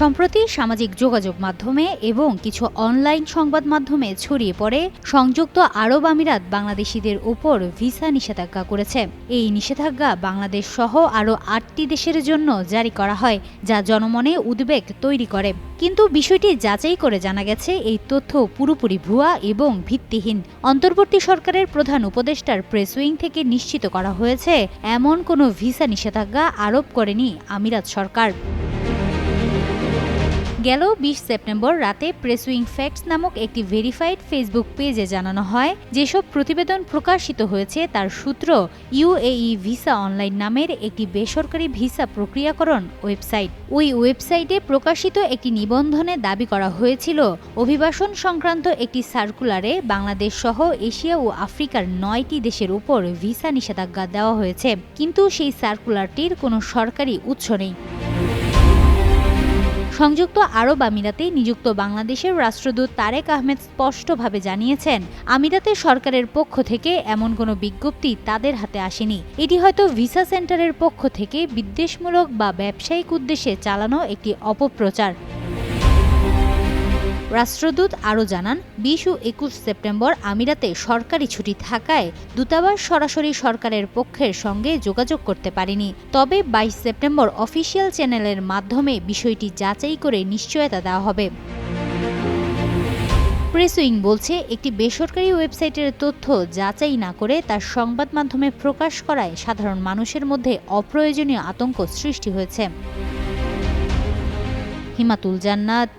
সম্প্রতি সামাজিক যোগাযোগ মাধ্যমে এবং কিছু অনলাইন সংবাদ মাধ্যমে ছড়িয়ে পড়ে, সংযুক্ত আরব আমিরাত বাংলাদেশিদের উপর ভিসা নিষেধাজ্ঞা করেছে। এই নিষেধাজ্ঞা বাংলাদেশ সহ আরও আটটি দেশের জন্য জারি করা হয়, যা জনমনে উদ্বেগ তৈরি করে। কিন্তু বিষয়টি যাচাই করে জানা গেছে, এই তথ্য পুরোপুরি ভুয়া এবং ভিত্তিহীন। অন্তর্বর্তী সরকারের প্রধান উপদেষ্টার প্রেস উইং থেকে নিশ্চিত করা হয়েছে, এমন কোনো ভিসা নিষেধাজ্ঞা আরোপ করেনি আমিরাত সরকার। গেল বিশ সেপ্টেম্বর রাতে প্রেস উইং ফ্যাক্টস নামক একটি ভেরিফাইড ফেসবুক পেজে জানানো হয়, যেসব প্রতিবেদন প্রকাশিত হয়েছে তার সূত্র ইউএই ভিসা অনলাইন নামের একটি বেসরকারি ভিসা প্রক্রিয়াকরণ ওয়েবসাইট। ওই ওয়েবসাইটে প্রকাশিত একটি নিবন্ধনে দাবি করা হয়েছিল, অভিবাসন সংক্রান্ত একটি সার্কুলারে বাংলাদেশ সহ এশিয়া ও আফ্রিকার নয়টি দেশের উপর ভিসা নিষেধাজ্ঞা দেওয়া হয়েছে, কিন্তু সেই সার্কুলারটির কোনো সরকারি উৎস নেই। সংযুক্ত আরব আমিরাতে নিযুক্ত বাংলাদেশের রাষ্ট্রদূত তারেক আহমেদ স্পষ্টভাবে জানিয়েছেন আমিরাতের সরকারের পক্ষ থেকে এমন কোনো বিজ্ঞপ্তি তাদের হাতে আসেনি। এটি হয়তো ভিসা সেন্টারের পক্ষ থেকে বিদ্বেষমূলক বা ব্যবসায়িক উদ্দেশ্যে চালানো একটি অপপ্রচার। রাষ্ট্রদূত আরও জানান, বিশ ও একুশ সেপ্টেম্বর আমিরাতে সরকারি ছুটি থাকায় দূতাবাস সরাসরি সরকারের পক্ষের সঙ্গে যোগাযোগ করতে পারেনি। তবে বাইশ সেপ্টেম্বর অফিসিয়াল চ্যানেলের মাধ্যমে বিষয়টি যাচাই করে নিশ্চয়তা দেওয়া হবে। প্রেস উইং বলছে, একটি বেসরকারি ওয়েবসাইটের তথ্য যাচাই না করে তার সংবাদ মাধ্যমে প্রকাশ করায় সাধারণ মানুষের মধ্যে অপ্রয়োজনীয় আতঙ্ক সৃষ্টি হয়েছে। হিমাতুল জান্নাত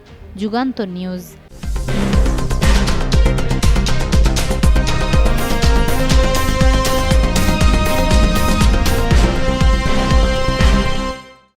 যুগান্তর নিউজ।